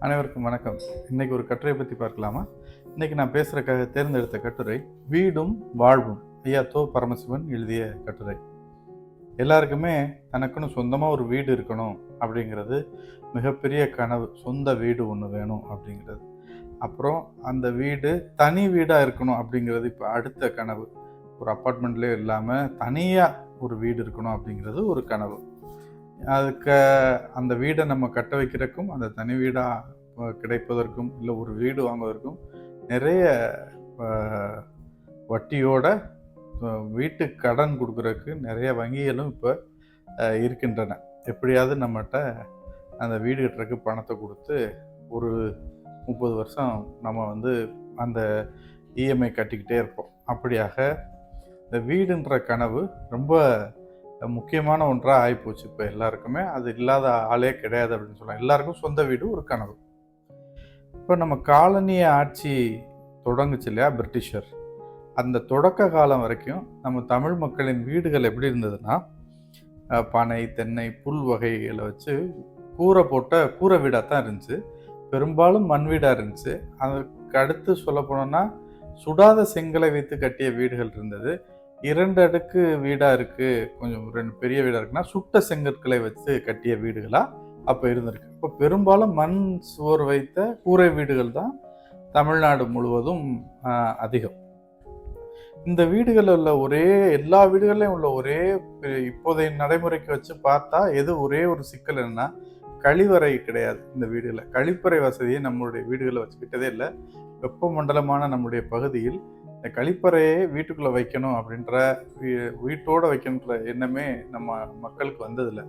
அனைவருக்கும் வணக்கம். இன்னைக்கு ஒரு கட்டுரையை பற்றி பார்க்கலாமா? இன்னைக்கு நான் பேசுகிறக்காக தேர்ந்தெடுத்த கட்டுரை வீடும் வாழ்வும். ஐயா தோ பரமசிவன் எழுதிய கட்டுரை. எல்லாருக்குமே தனக்குன்னு சொந்தமாக ஒரு வீடு இருக்கணும் அப்படிங்கிறது மிகப்பெரிய கனவு. சொந்த வீடு ஒன்று வேணும் அப்படிங்கிறது. அப்புறம் அந்த வீடு தனி வீடாக இருக்கணும் அப்படிங்கிறது இப்போ அடுத்த கனவு. ஒரு அப்பார்ட்மெண்ட்லேயே இல்லாமல் தனியாக ஒரு வீடு இருக்கணும் அப்படிங்கிறது ஒரு கனவு. அதுக்கு அந்த வீடை நம்ம கட்ட வைக்கிறக்கும் அந்த தனி வீடாக கிடைப்பதற்கும் இல்லை ஒரு வீடு வாங்குவதற்கும் நிறைய வட்டியோட வீட்டு கடன் கொடுக்குறதுக்கு நிறைய வங்கிகளும் இப்போ இருக்கின்றன. எப்படியாவது நம்மகிட்ட அந்த வீடு கட்டுறதுக்கு பணத்தை கொடுத்து ஒரு முப்பது வருஷம் நம்ம வந்து அந்த இஎம்ஐ கட்டிக்கிட்டே இருப்போம். அப்படியாக இந்த வீடுன்ற கனவு ரொம்ப முக்கியமான ஒன்றாக ஆகிப்போச்சு இப்போ எல்லாருக்குமே. அது இல்லாத ஆளே கிடையாது அப்படின்னு சொல்லலாம். எல்லாருக்கும் சொந்த வீடு ஒரு கனவு. இப்போ நம்ம காலனிய ஆட்சி தொடங்குச்சு இல்லையா பிரிட்டிஷர். அந்த தொடக்க காலம் வரைக்கும் நம்ம தமிழ் மக்களின் வீடுகள் எப்படி இருந்ததுன்னா பனை தென்னை புல் வகைகளை வச்சு கூரை போட்ட கூரை வீடாக தான் இருந்துச்சு. பெரும்பாலும் மண் வீடாக இருந்துச்சு. அதுக்கு அடுத்து சொல்ல போனோம்னா சுடாத செங்கலை வைத்து கட்டிய வீடுகள் இருந்தது. இரண்டு அடுக்கு வீடாக இருக்குது கொஞ்சம் ரெண்டு பெரிய வீடாக இருக்குன்னா சுட்ட செங்கற்களை வச்சு கட்டிய வீடுகளாக அப்போ இருந்திருக்கு. இப்போ பெரும்பாலும் மண் சுவர் வைத்த கூரை வீடுகள் தான் தமிழ்நாடு முழுவதும் அதிகம். இந்த வீடுகளில் உள்ள ஒரே எல்லா வீடுகள்லையும் உள்ள ஒரே இப்போதைய நடைமுறைக்கு வச்சு பார்த்தா எது ஒரே ஒரு சிக்கல் என்னன்னா கழிவறை கிடையாது இந்த வீடுகளில். கழிப்பறை வசதியை நம்மளுடைய வீடுகளில் வச்சுக்கிட்டதே இல்லை. வெப்பமண்டலமான நம்முடைய பகுதியில் இந்த கழிப்பறையை வீட்டுக்குள்ளே வைக்கணும் அப்படின்ற வீ- வைக்கணுன்ற எண்ணமே நம்ம மக்களுக்கு வந்ததில்லை.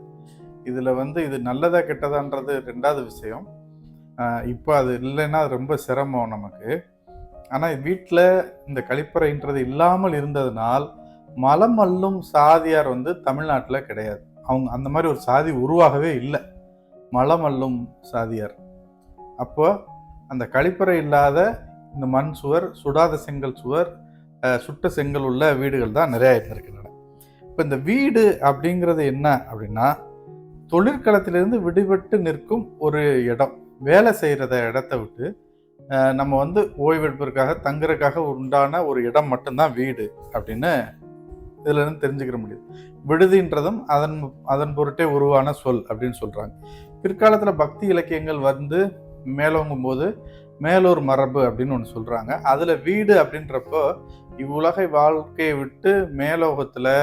இதில் வந்து இது நல்லதா கெட்டதான்றது ரெண்டாவது விஷயம். இப்போ அது இல்லைன்னா அது ரொம்ப சிரமம் நமக்கு. ஆனால் வீட்டில் இந்த கழிப்பறைன்றது இல்லாமல் இருந்ததுனால் மலம் அள்ளும் சாதியார் வந்து தமிழ்நாட்டில் கிடையாது. அவங்க அந்த மாதிரி ஒரு சாதி உருவாகவே இல்லை. மலம் அள்ளும் சாதியார். அப்போ அந்த கழிப்பறை இல்லாத இந்த மண் சுவர் சுடாத செங்கல் சுவர் சுட்ட செங்கல் உள்ள வீடுகள் தான் நிறைய இருந்திருக்கின்றன இப்போ இந்த வீடு அப்படிங்கிறது என்ன அப்படின்னா தொழிற்களத்திலிருந்து விடுபட்டு நிற்கும் ஒரு இடம். வேலை செய்கிறத இடத்த விட்டு நம்ம வந்து ஓய்வெடுப்பதற்காக தங்குறதுக்காக உண்டான ஒரு இடம் மட்டும்தான் வீடு அப்படின்னு இதிலிருந்து தெரிஞ்சுக்கிற முடியுது. விடுதின்றதும் அதன் அதன் பொருட்டே உருவான சொல் அப்படின்னு சொல்கிறாங்க பிற்காலத்தில் பக்தி இலக்கியங்கள் வந்து மேலோங்கும் போது மேலூர் மரபு அப்படின்னு ஒன்று சொல்கிறாங்க அதில் வீடு அப்படின்றப்போ இவ்வுலகை வாழ்க்கையை விட்டு மேலோகத்தில்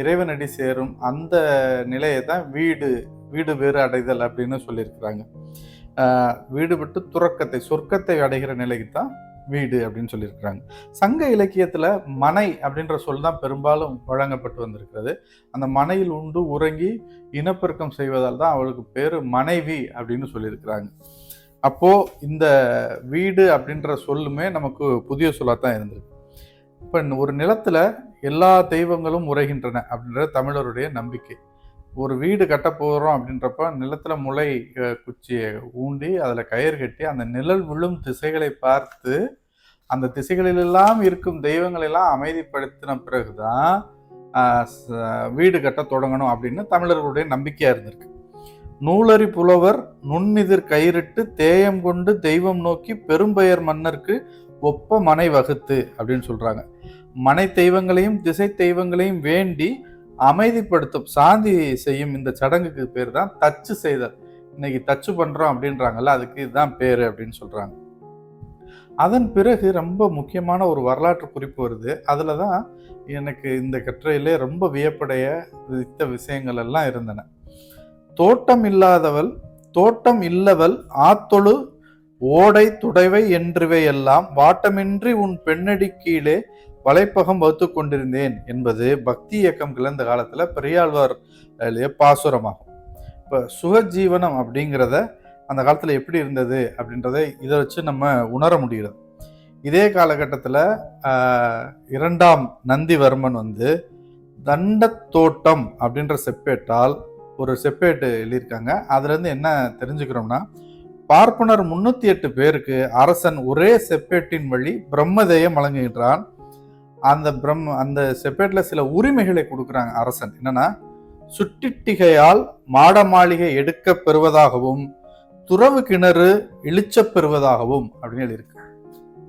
இறைவனடி சேரும் அந்த நிலையை தான் வீடு வீடு வேறு அடைதல் அப்படின்னு சொல்லியிருக்கிறாங்க. வீடு விட்டு துறக்கத்தை சொர்க்கத்தை அடைகிற நிலைக்கு தான் வீடு அப்படின்னு சொல்லியிருக்கிறாங்க. சங்க இலக்கியத்தில் மனை அப்படின்ற சொல் தான் பெரும்பாலும் வழங்கப்பட்டு வந்திருக்கிறது. அந்த மனையில் உண்டு உறங்கி இனப்பெருக்கம் செய்வதால் தான் அவளுக்கு பேர் மனைவி அப்படின்னு சொல்லியிருக்கிறாங்க. அப்போது இந்த வீடு அப்படின்ற சொல்லுமே நமக்கு புதிய சொல்லாக தான் இருந்திருக்கு. இப்போ ஒரு நிலத்தில் எல்லா தெய்வங்களும் உரைகின்றன அப்படின்ற தமிழருடைய நம்பிக்கை. ஒரு வீடு கட்ட போகிறோம் அப்படின்றப்ப நிலத்தில் முளை குச்சியை ஊண்டி அதில் கயிறு கட்டி அந்த நிழல் விழும் திசைகளை பார்த்து அந்த திசைகளிலெல்லாம் இருக்கும் தெய்வங்களை எல்லாம் அமைதிப்படுத்தின பிறகுதான் வீடு கட்ட தொடங்கணும் அப்படின்னு தமிழர்களுடைய நம்பிக்கையாக இருந்திருக்கு. நூலறி புலவர் நுண்ணிதிர் கயிறிட்டு தேயம் கொண்டு தெய்வம் நோக்கி பெரும்பெயர் மன்னருக்கு ஒப்ப மனை வகுத்து அப்படின்னு சொல்றாங்க. மனை தெய்வங்களையும் திசை தெய்வங்களையும் வேண்டி அமைதிப்படுத்தும் சாந்தி செய்யும் இந்த சடங்குக்கு பேர் தான் தச்சு செய்தல். இன்னைக்கு தச்சு பண்றோம் அப்படின்றாங்கல்ல அதுக்கு இதுதான் பேர் அப்படின்னு சொல்றாங்க. அதன் பிறகு ரொம்ப முக்கியமான ஒரு வரலாற்று குறிப்பு வருது. அதில் தான் எனக்கு இந்த கட்டுரையிலே ரொம்ப வியப்படைய வித்த விஷயங்கள் எல்லாம் இருந்தன. தோட்டம் இல்லாதவள் தோட்டம் இல்லவள் ஆத்தொழு ஓடை துடைவை என்றுவையெல்லாம் வாட்டமின்றி உன் பெண்ணடி கீழே வலைப்பகம் வகுத்து கொண்டிருந்தேன் என்பது பக்தி இயக்கம் கிளந்த காலத்தில் பெரியாழ்வார் எழுதிய பாசுரமாகும். இப்போ சுகஜீவனம் அப்படிங்கிறத அந்த காலத்தில் எப்படி இருந்தது அப்படின்றத இதை வச்சு நம்ம உணர முடிகிறது. இதே காலகட்டத்தில் இரண்டாம் நந்திவர்மன் வந்து தண்டத்தோட்டம் அப்படின்ற செப்பேட்டால் ஒரு செப்பேட்டு எழுதியிருக்காங்க. அதுலேருந்து என்ன தெரிஞ்சுக்கிறோம்னா பார்ப்பனர் முன்னூத்தி எட்டு பேருக்கு அரசன் ஒரே செப்பேட்டின் வழி பிரம்மதேயம் வழங்குகின்றான். அந்த பிரம் அந்த செப்பேட்ல சில உரிமைகளை கொடுக்குறாங்க அரசன். என்னன்னா சுட்டிட்டிகையால் மாட மாளிகை எடுக்க பெறுவதாகவும் துறவு கிணறு இழிச்ச பெறுவதாகவும் அப்படின்னு எழுதியிருக்கு.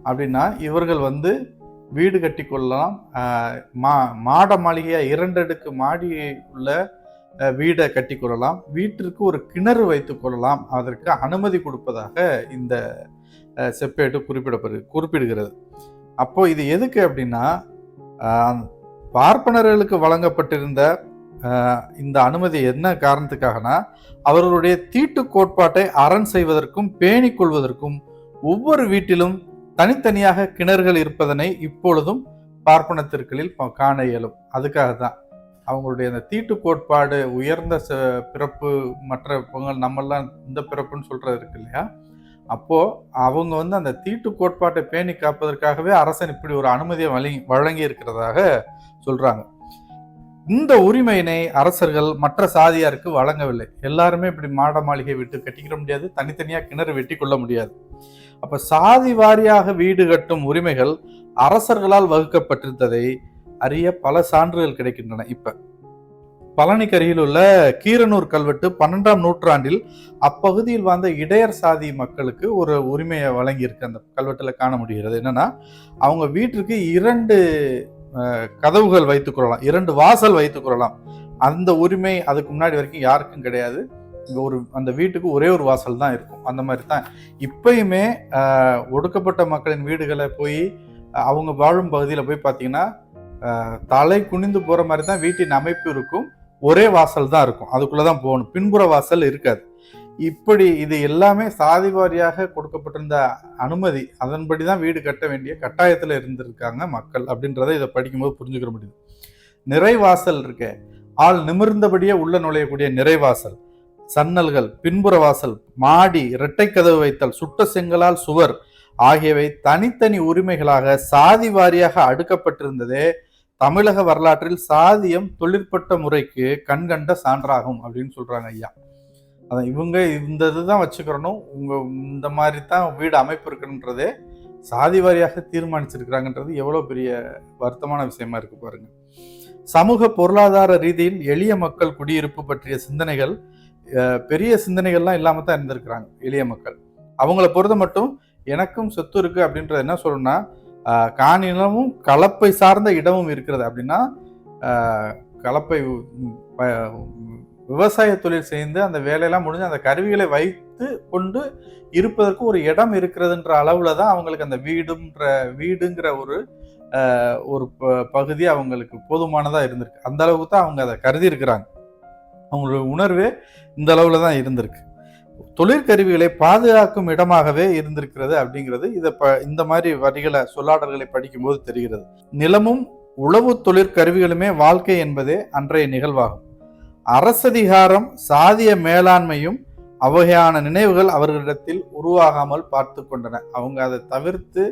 அப்படின்னா இவர்கள் வந்து வீடு கட்டி கொள்ளலாம். மா மாட மாளிகையா இரண்டடுக்கு மாடி உள்ள வீடை கட்டி கொள்ளலாம். வீட்டிற்கு ஒரு கிணறு வைத்துக் கொள்ளலாம். அதற்கு அனுமதி கொடுப்பதாக இந்த செப்பேட்டு குறிப்பிடப்படு குறிப்பிடுகிறது. அப்போ இது எதுக்கு அப்படின்னா பார்ப்பனர்களுக்கு வழங்கப்பட்டிருந்த இந்த அனுமதி என்ன காரணத்துக்காகனா அவர்களுடைய தீட்டு கோட்பாட்டை அரண் செய்வதற்கும் பேணிக் கொள்வதற்கும் ஒவ்வொரு வீட்டிலும் தனித்தனியாக கிணறுகள் இருப்பதனை இப்பொழுதும் பார்ப்பனத்திற்களில் திருக்களில் காண இயலும். அதுக்காக தான் அவங்களுடைய அந்த தீட்டு கோட்பாடு உயர்ந்த ச- பிறப்பு மற்ற பொங்கல் நம்மெல்லாம் இந்த பிறப்புன்னு சொல்கிறது இருக்கு இல்லையா? அப்போது அவங்க வந்து அந்த தீட்டு கோட்பாட்டை பேணி காப்பதற்காகவே அரசன் இப்படி ஒரு அனுமதியை வழங்கி வழங்கி இருக்கிறதாக சொல்கிறாங்க இந்த உரிமையினை அரசர்கள் மற்ற சாதியாருக்கு வழங்கவில்லை. எல்லாருமே இப்படி மாட மாளிகை விட்டு கட்டிக்கிற முடியாது. தனித்தனியாக கிணறு வெட்டி கொள்ள முடியாது. அப்போ சாதி வாரியாக வீடு கட்டும் உரிமைகள் அரசர்களால் வகுக்கப்பட்டிருந்ததை அறிய பல சான்றுகள் கிடைக்கின்றன இப்ப. பழனிக்கு அருகில் உள்ள கீரனூர் கல்வெட்டு பன்னெண்டாம் நூற்றாண்டில் அப்பகுதியில் வாழ்ந்த இடையர் சாதி மக்களுக்கு ஒரு உரிமையை வழங்கியிருக்கு. அந்த கல்வெட்டில் காண முடிகிறது. என்னன்னா அவங்க வீட்டிற்கு இரண்டு கதவுகள் வைத்துக் கொள்ளலாம். இரண்டு வாசல் வைத்துக் கொள்ளலாம். அந்த உரிமை அதுக்கு முன்னாடி வரைக்கும் யாருக்கும் கிடையாது. ஒரு அந்த வீட்டுக்கு ஒரே ஒரு வாசல் தான் இருக்கும். அந்த மாதிரி தான். இப்பயுமே ஒடுக்கப்பட்ட மக்களின் வீடுகளை போய் அவங்க வாழும் பகுதியில் போய் பார்த்தீங்கன்னா தலை குனிந்து போற மாதிரி தான் வீட்டின் அமைப்பு இருக்கும். ஒரே வாசல் தான் இருக்கும். அதுக்குள்ளே தான் போகணும். பின்புற வாசல் இருக்காது. இப்படி இது எல்லாமே சாதி வாரியாக கொடுக்கப்பட்டிருந்த அனுமதி அதன்படி தான் வீடு கட்ட வேண்டிய கட்டாயத்தில் இருந்திருக்காங்க மக்கள் அப்படின்றத இதை படிக்கும்போது புரிஞ்சுக்கிற முடியுது. நிறைவாசல் இருக்க. ஆள் நிமிர்ந்தபடியே உள்ள நுழையக்கூடிய நிறைவாசல் சன்னல்கள் பின்புற வாசல் மாடி இரட்டை கதவு வைத்தல் சுட்ட செங்கலால் சுவர் ஆகியவை தனித்தனி உரிமைகளாக சாதி வாரியாக அடுக்கப்பட்டிருந்ததே தமிழக வரலாற்றில் சாதியம் தொழிற்பட்ட முறைக்கு கண்கண்ட சான்றாகும் அப்படின்னு சொல்றாங்க ஐயா. அதான் இவங்க இந்த இதுதான் வச்சுக்கிறணும். உங்க இந்த மாதிரி தான் வீடு அமைப்பு இருக்குன்றதே சாதி வாரியாக தீர்மானிச்சிருக்கிறாங்கன்றது எவ்வளோ பெரிய வருத்தமான விஷயமா இருக்கு பாருங்க. சமூக பொருளாதார ரீதியில் எளிய மக்கள் குடியிருப்பு பற்றிய சிந்தனைகள் பெரிய சிந்தனைகள்லாம் இல்லாமல் தான் இருந்திருக்கிறாங்க எளிய மக்கள். அவங்கள பொறுத்த மட்டும் எனக்கும் சொத்து இருக்கு அப்படின்றது என்ன சொல்லணும்னா காணிலமும் கலப்பை சார்ந்த இடமும் இருக்கிறது. அப்படின்னா கலப்பை விவசாய தொழில் செய்து அந்த வேலையெல்லாம் முடிஞ்சு அந்த கருவிகளை வைத்து கொண்டு இருப்பதற்கு ஒரு இடம் இருக்கிறதுன்ற அளவில் தான் அவங்களுக்கு அந்த வீடுன்ற வீடுங்கிற ஒரு ஒரு ப- பகுதி அவங்களுக்கு போதுமானதாக இருந்திருக்கு. அந்த அளவுக்கு தான் அவங்க அதை கருதி இருக்கிறாங்க. அவங்களோட உணர்வே இந்த அளவில் தான் இருந்திருக்கு. தொழிற்கருவிகளை பாதுகாக்கும் இடமாகவே இருந்திருக்கிறது அப்படிங்கிறது இதை ப இந்த மாதிரி வரிகளை சொல்லாடல்களை படிக்கும்போது தெரிகிறது. நிலமும் உளவு தொழிற்கருவிகளுமே வாழ்க்கை என்பதே அன்றைய நிகழ்வாகும். அரசதிகாரம் சாதிய மேலாண்மையும் அவ்வகையான நினைவுகள் அவர்களிடத்தில் உருவாகாமல் பார்த்து கொண்டன அவங்க அதை தவிர்த்து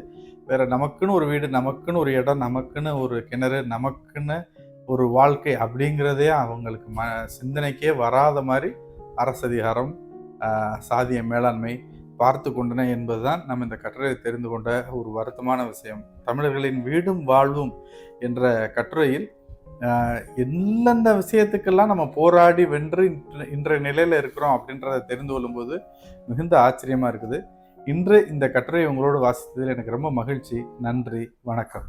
வேற நமக்குன்னு ஒரு வீடு நமக்குன்னு ஒரு இடம் நமக்குன்னு ஒரு கிணறு நமக்குன்னு ஒரு வாழ்க்கை அப்படிங்கிறதே அவங்களுக்கு ம சிந்தனைக்கே வராத மாதிரி அரசதிகாரம் சாதிய மேலாண்மை பார்த்து கொண்டன என்பதுதான் நம்ம இந்த கட்டுரையை தெரிந்து கொண்ட ஒரு வருத்தமான விஷயம். தமிழர்களின் வீடும் வாழ்வும் என்ற கட்டுரையில் எந்தெந்த விஷயத்துக்கெல்லாம் நம்ம போராடி வென்று இன்றைய நிலையில் இருக்கிறோம் அப்படின்றத தெரிந்து கொள்ளும்போது மிகுந்த ஆச்சரியமாக இருக்குது. இன்று இந்த கட்டுரையை உங்களோடு வாசித்ததில் எனக்கு ரொம்ப மகிழ்ச்சி. நன்றி. வணக்கம்.